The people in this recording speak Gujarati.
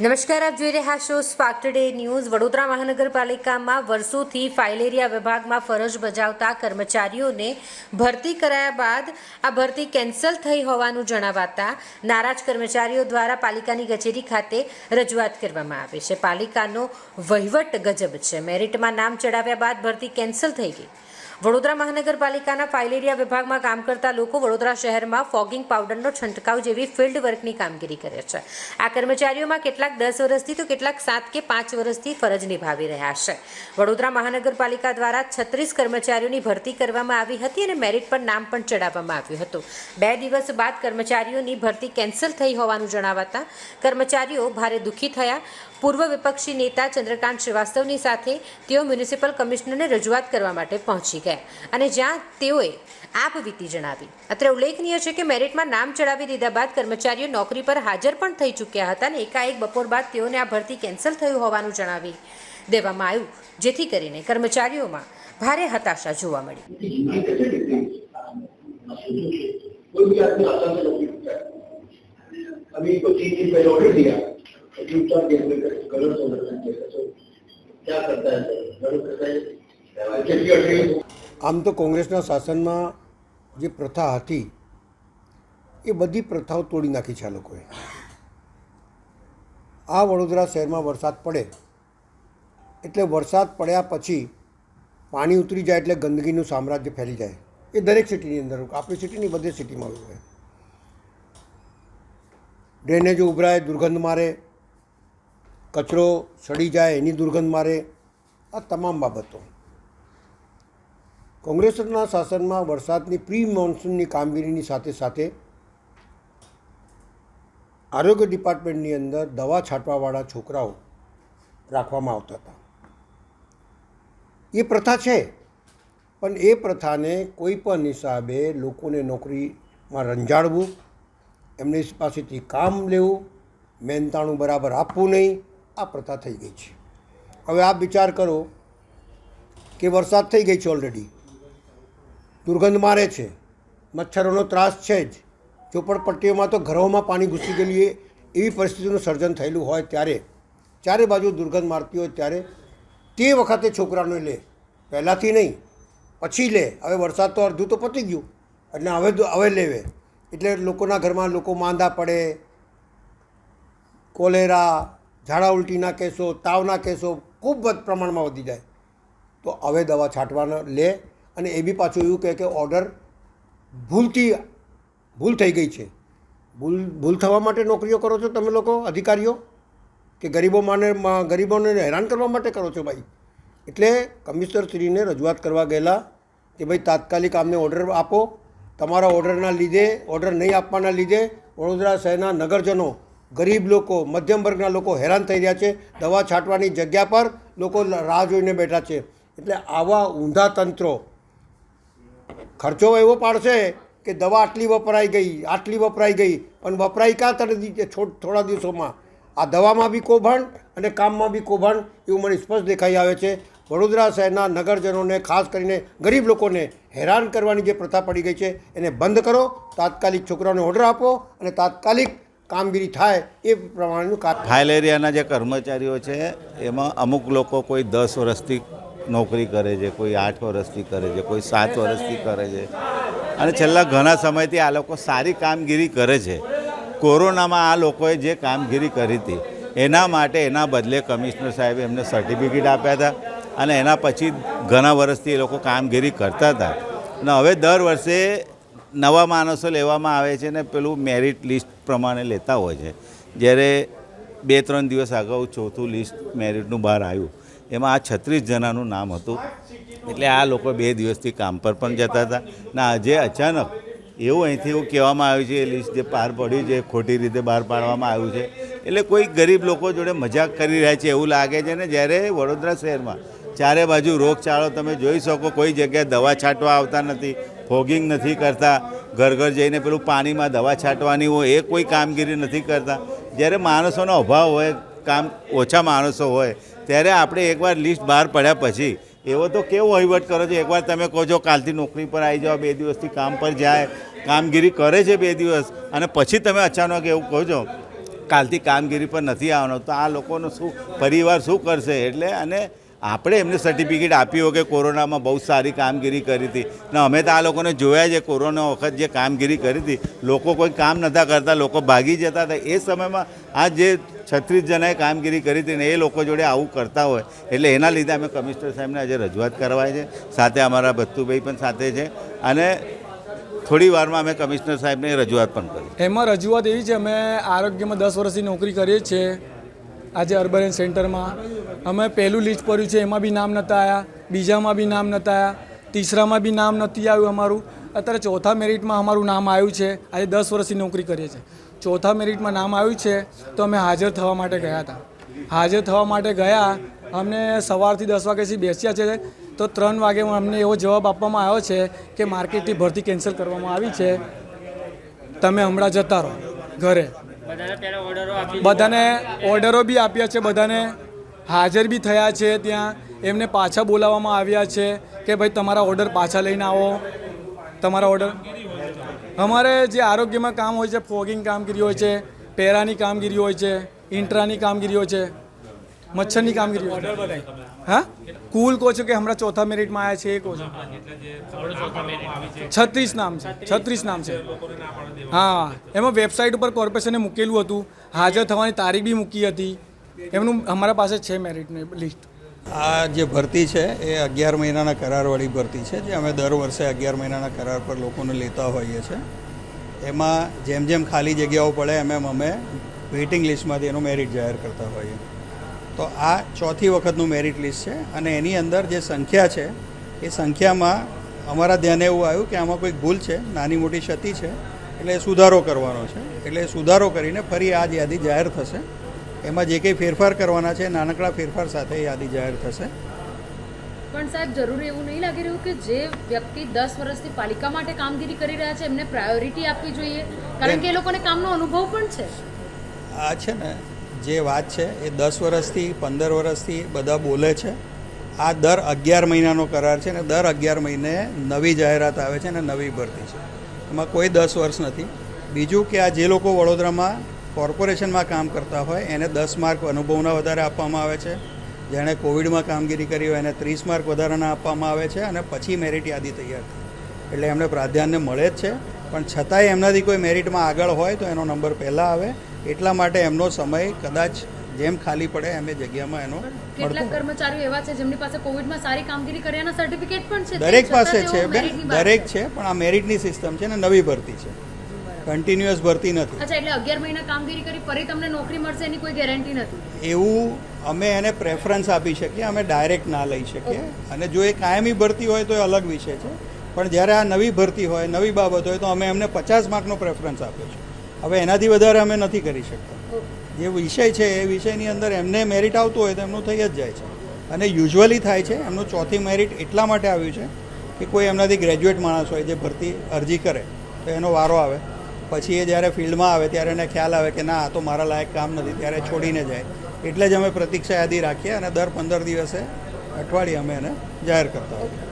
નમસ્કાર, આપ જોઈ રહ્યા છો સ્પાર્ક ટુડે ન્યૂઝ વડોદરા મહાનગરપાલિકામાં વર્ષોથી ફાઇલેરિયા વિભાગમાં ફરજ બજાવતા કર્મચારીઓને ભરતી કરાયા બાદ આ ભરતી કેન્સલ થઈ હોવાનું જણાવાતા નારાજ કર્મચારીઓ દ્વારા પાલિકાની કચેરી ખાતે રજૂઆત કરવામાં આવી છે. પાલિકાનો વહીવટ ગજબ છે. મેરિટમાં નામ ચડાવ્યા બાદ ભરતી કેન્સલ થઈ ગઈ. વડોદરા મહાનગરપાલિકાના ફાઇલેરિયા વિભાગમાં કામ કરતા લોકો વડોદરા શહેરમાં ફોગિંગ પાવડરનો છંટકાવ જેવી ફિલ્ડ વર્કની કામગીરી કરે છે. આ કર્મચારીઓમાં કેટલાક દસ વર્ષથી તો કેટલાક સાત કે પાંચ વર્ષથી ફરજ નિભાવી રહ્યા છે. વડોદરા મહાનગરપાલિકા દ્વારા છત્રીસ કર્મચારીઓની ભરતી કરવામાં આવી હતી અને મેરિટ પર નામ પણ ચડાવવામાં આવ્યું હતું. બે દિવસ બાદ કર્મચારીઓની ભરતી કેન્સલ થઈ હોવાનું જણાવાતા કર્મચારીઓ ભારે દુઃખી થયા. પૂર્વ વિપક્ષી નેતા ચંદ્રકાંત શ્રીવાસ્તવની સાથે તેઓ મ્યુનિસિપલ કમિશનરને રજૂઆત કરવા માટે પહોંચી ગયા અને જ્યાં તેઓએ આપ વીતી જણાવી અત્રે ઉલ્લેખનીય છે કે મેરિટમાં નામ ચડાવી દીધા બાદ કર્મચારીઓ નોકરી પર હાજર પણ થઈ ચૂક્યા હતા અને એકાએક બપોર બાદ તેઓને આ ભરતી કેન્સલ થયું હોવાનું જણાવી દેવામાં આવ્યું જેથી કરીને કર્મચારીઓમાં ભારે હતાશા જોવા મળી ये कैसे देखते हैं कोई भी आदमी आसान से नौकरी करता है अभी को तीन दिन पहले ऑर्डर दिया चुपचाप गेट में गलत हो रहा है तो क्या करता है गलत करता है चलिए अटेंड આમ તો કોંગ્રેસના શાસનમાં જે પ્રથા હતી એ બધી પ્રથાઓ તોડી નાખી છે આ લોકોએ આ વડોદરા શહેરમાં વરસાદ પડે એટલે વરસાદ પડ્યા પછી પાણી ઉતરી જાય એટલે ગંદકીનું સામ્રાજ્ય ફેલી જાય એ દરેક સિટીની અંદર આપણી સિટીની બધી સિટીમાં હોય ડ્રેનેજો ઉભરાય દુર્ગંધ મારે કચરો સડી જાય એની દુર્ગંધ મારે, આ તમામ બાબતો. કોંગ્રેસના શાસનમાં વરસાદની પ્રી મોન્સૂનની કામગીરીની સાથે સાથે આરોગ્ય ડિપાર્ટમેન્ટની અંદર દવા છાંટવાવાળા છોકરાઓ રાખવામાં આવતા હતા. એ પ્રથા છે, પણ એ પ્રથાને કોઈ પણ હિસાબે લોકોને નોકરીમાં રંજાડવું, એમની પાસેથી કામ લેવું, મહેનતાણું બરાબર આપવું નહીં આ પ્રથા થઈ ગઈ છે. હવે આપ વિચાર કરો કે વરસાદ થઈ ગઈ છે ઓલરેડી દુર્ગંધ મારે છે. મચ્છરોનો ત્રાસ છે જ. ચોપડપટ્ટીઓમાં તો ઘરોમાં પાણી ઘૂસી ગયેલી એવી પરિસ્થિતિનું સર્જન થયેલું હોય ત્યારે, ચારે બાજુ દુર્ગંધ મારતી હોય ત્યારે, તે વખતે છોકરાને લે. પહેલાંથી નહીં. પછી લે. હવે વરસાદ તો અડધું તો પતી ગયું. એટલે હવે હવે લેવે. એટલે લોકોના ઘરમાં લોકો માંદા પડે, કોલેરા ઝાડા ઉલટીના કેસો, તાવના કેસો ખૂબ જ પ્રમાણમાં વધી જાય. તો હવે દવા છાંટવાનો લે અને એ બી પાછું એવું કહે કે ઓર્ડર ભૂલથી, ભૂલ થઈ ગઈ છે. ભૂલ ભૂલ થવા માટે નોકરીઓ કરો છો તમે લોકો, અધિકારીઓ? કે ગરીબો માને ગરીબોને હેરાન કરવા માટે કરો છો ભાઈ? એટલે કમિશનરશ્રીને રજૂઆત કરવા ગયેલા કે ભાઈ તાત્કાલિક આમને ઓર્ડર આપો. તમારા ઓર્ડરના લીધે, ઓર્ડર નહીં આપવાના લીધે વડોદરા શહેરના નગરજનો ગરીબ લોકો, મધ્યમ વર્ગના લોકો હેરાન થઈ રહ્યા છે. દવા છાંટવાની જગ્યા પર લોકો રાહ જોઈને બેઠા છે. એટલે આવા ઊંધા તંત્રો ખર્ચો એવો પાડશે કે દવા આટલી વપરાઈ ગઈ, આટલી વપરાઈ ગઈ, પણ વપરાઈ તરત છોડ થોડા દિવસોમાં? આ દવામાં બી કૌભાંડ અને કામમાં બી કૌભાંડ એવું મને સ્પષ્ટ દેખાઈ આવે છે. વડોદરા શહેરના નગરજનોને, ખાસ કરીને ગરીબ લોકોને હેરાન કરવાની જે પ્રથા પડી ગઈ છે, એને બંધ કરો. તાત્કાલિક છોકરાઓને ઓર્ડર આપો અને તાત્કાલિક કામગીરી થાય એ પ્રમાણેનું કામ. ફાઇલ એરિયાના જે કર્મચારીઓ છે, એમાં અમુક લોકો કોઈ દસ વર્ષથી નોકરી કરે છે, કોઈ આઠ વર્ષથી કરે છે, કોઈ સાત વર્ષથી કરે છે. અને છેલ્લા ઘણા સમયથી આ લોકો સારી કામગીરી કરે છે. કોરોનામાં આ લોકોએ જે કામગીરી કરી હતી, એના માટે એના બદલે કમિશનર સાહેબે એમને સર્ટિફિકેટ આપ્યા હતા અને એના પછી ઘણા વર્ષથી એ લોકો કામગીરી કરતા હતા. અને હવે દર વર્ષે નવા માણસો લેવામાં આવે છે ને પેલું મેરિટ લિસ્ટ પ્રમાણે લેતા હોય છે. જ્યારે બે, ત્રણ દિવસ અગાઉ ચોથું લિસ્ટ મેરિટનું બહાર આવ્યું, એમાં આ છત્રીસ જણાનું નામ હતું. એટલે આ લોકો બે દિવસથી કામ પર પણ જતા હતા. ને આજે અચાનક એવું અહીંથી એવું કહેવામાં આવ્યું છે, એ લિસ્ટ જે બહાર પડ્યું છે, ખોટી રીતે બહાર પાડવામાં આવ્યું છે. એટલે કોઈ ગરીબ લોકો જોડે મજાક કરી રહ્યા છે એવું લાગે છે ને, જ્યારે વડોદરા શહેરમાં ચારે બાજુ રોગચાળો તમે જોઈ શકો, કોઈ જગ્યાએ દવા છાંટવા આવતા નથી, ફોગિંગ નથી કરતા, ઘર ઘર જઈને પેલું પાણીમાં દવા છાંટવાની હોય એ કોઈ કામગીરી નથી કરતા. જ્યારે માણસોનો અભાવ હોય, કામ ઓછા માણસો હોય, ત્યારે આપણે એકવાર લિસ્ટ બહાર પડ્યા પછી, એવો તો કેવો વહીવટ કરો છો? એકવાર તમે કહો છો, કાલથી નોકરી પર આવી જાઓ, બે દિવસથી કામ પર જાય, કામગીરી કરે છે બે દિવસ. અને પછી તમે અચાનક એવું કહો છો, કાલથી કામગીરી પર નથી આવવાનો. તો આ લોકોનો શું, પરિવાર શું કરશે? એટલે અને આપણે એમને સર્ટિફિકેટ આપ્યું કે કોરોનામાં બહુ સારી કામગીરી કરી હતી. ને અમે તો આ લોકોને જોયા છે, કોરોના વખત જે કામગીરી કરી હતી, લોકો કોઈ કામ નહોતા કરતા, લોકો ભાગી જતા હતા. એ સમયમાં આ જે છત્રીસ જણાએ કામગીરી કરી હતી ને એ લોકો જોડે આવું કરતા હોય, એટલે એના લીધે અમે કમિશનર સાહેબને આજે રજૂઆત કરવાય છે. સાથે અમારા ભત્તુભાઈ પણ સાથે છે. અને થોડી વારમાં અમે કમિશનર સાહેબને રજૂઆત પણ કરી. એમાં રજૂઆત એવી છે, અમે આરોગ્યમાં દસ વર્ષથી નોકરી કરીએ છીએ. આજે અર્બન સેન્ટરમાં અમે પહેલું લિસ્ટ પડ્યું છે, એમાં બી નામ નહોતા આવ્યા બીજામાં બી નામ નહોતા આવ્યા તીસરામાં બી નામ નથી આવ્યું અમારું. અત્યારે ચોથા મેરિટમાં અમારું નામ આવ્યું છે, આજે દસ વર્ષથી નોકરી કરીએ છીએ. ચોથા મેરિટમાં નામ આવ્યું છે, તો અમે હાજર થવા માટે ગયા હતા. હાજર થવા માટે ગયા, અમને સવારથી દસ વાગ્યાથી બેસ્યા છે, તો ત્રણ વાગે અમને એવો જવાબ આપવામાં આવ્યો છે કે માર્કેટની ભરતી કેન્સલ કરવામાં આવી છે. તમે હમણાં જતા રહો, ઘરે. બધાને ઓર્ડરો બી આપ્યા છે, બધાને હાજર બી થયા છે ત્યાં. એમને પાછા બોલાવવામાં આવ્યા છે કે ભાઈ તમારા ઓર્ડર પાછા લઈને આવો. તમારા ઓર્ડર અમારે જે આરોગ્યમાં કામ હોય છે, ફોગિંગ કામગીરી હોય છે, પેરાની કામગીરી હોય છે, ઇન્ટ્રાની કામગીરી હોય છે મચ્છરની કામગીરી હોય. હા? કુલ કહો છો કે હમણાં ચોથા મેરિટમાં આવ્યા છે એ કહો છો. છત્રીસ નામ છે છત્રીસ નામ છે. હા એમાં વેબસાઇટ ઉપર કોર્પોરેશને મૂકેલું હતું હાજર થવાની તારીખ બી મૂકી હતી. એમનું અમારા પાસે છે મેરિટની લિસ્ટ. આ જે ભરતી છે એ અગિયાર મહિનાના કરારવાળી ભરતી છે જે અમે દર વર્ષે અગિયાર મહિનાના કરાર પર લોકોને લેતા હોઈએ છીએ એમાં જેમ જેમ ખાલી જગ્યાઓ પડે એમ એમ અમે વેઇટિંગ લિસ્ટમાંથી એનું મેરિટ જાહેર કરતા હોઈએ. તો આ ચોથી વખતનું મેરિટ લિસ્ટ છે અને એની અંદર જે સંખ્યા છે એ સંખ્યામાં અમારા ધ્યાને એવું આવ્યું કે આમાં કોઈક ભૂલ છે નાની મોટી ક્ષતિ છે એટલે સુધારો કરવાનો છે. એટલે સુધારો કરીને ફરી આ યાદી જાહેર થશે. એમાં જે કંઈ ફેરફાર કરવાના છે નાનકડા ફેરફાર સાથે યાદી જાહેર થશે. પણ સાહેબ જરૂરી એવું નહીં લાગી રહ્યું કે જે વ્યક્તિ દસ વર્ષથી પાલિકા માટે કામગીરી કરી રહ્યા છે એમને પ્રાયોરિટી આપવી જોઈએ. કારણ કે એ લોકોને કામનો અનુભવ પણ છે. આ છે ને જે વાત છે, એ દસ વર્ષથી, પંદર વર્ષથી બધા બોલે છે. આ દર અગિયાર મહિનાનો કરાર છે ને દર અગિયાર મહિને નવી જાહેરાત આવે છે ને નવી ભરતી છે. એમાં કોઈ દસ વર્ષ નથી. બીજું કે આ જે લોકો વડોદરામાં કોર્પોરેશનમાં કામ કરતા હોય, એને દસ માર્ક અનુભવના વધારે આપવામાં આવે છે. જેણે કોવિડમાં કામગીરી કરી હોય, એને ત્રીસ માર્ક વધારાના આપવામાં આવે છે અને પછી મેરિટ યાદી તૈયાર થાય એટલે એમને પ્રાધાન્ય મળે જ છે. પણ છતાંય એમનાથી કોઈ મેરિટમાં આગળ હોય તો એનો નંબર પહેલાં આવે. એટલા માટે એમનો સમય કદાચ જેમ ખાલી પડે એમ એ જગ્યામાં એનો કેટલાક કર્મચારીઓ એવા છે જેમની પાસે કોવિડમાં સારી કામગીરી કર્યાના સર્ટિફિકેટ પણ છે. દરેક પાસે છે બેન દરેક છે. પણ આ મેરિટની સિસ્ટમ છે ને નવી ભરતી છે. કન્ટિન્યુઅસ ભરતી નથી. અચ્છા એટલે અગિયાર મહિના કામગીરી કરી ફરી તમને નોકરી મળશે એની કોઈ ગેરંટી નથી. એવું અમે એને પ્રેફરન્સ આપી શકીએ અમે ડાયરેક્ટ ના લઈ શકીએ. અને જો એ કાયમી ભરતી હોય તો એ અલગ વિષય છે. પણ જ્યારે આ નવી ભરતી હોય નવી બાબત હોય તો અમે એમને પચાસ માર્કનો પ્રેફરન્સ આપ્યો છે હવે એનાથી વધારે અમે નથી કરી શકતા. જે વિષય છે, એ વિષયની અંદર એમને મેરિટ આવતું હોય તો એમનું થઈ જ જાય છે. અને યુઝ્યુઅલી થાય છે, એમનું ચોથી મેરિટ એટલા માટે આવ્યું છે કે કોઈ એમનાથી ગ્રેજ્યુએટ માણસ હોય જે ભરતી અરજી કરે, તો એનો વારો આવે. પછી એ જ્યારે ફિલ્ડમાં આવે, ત્યારે એને ખ્યાલ આવે કે ના, આ તો મારા લાયક કામ નથી, ત્યારે છોડીને જાય. એટલે જ અમે પ્રતીક્ષા યાદી રાખીએ અને દર પંદર દિવસે અઠવાડિયે અમે એને જાહેર કરતા હોઈએ.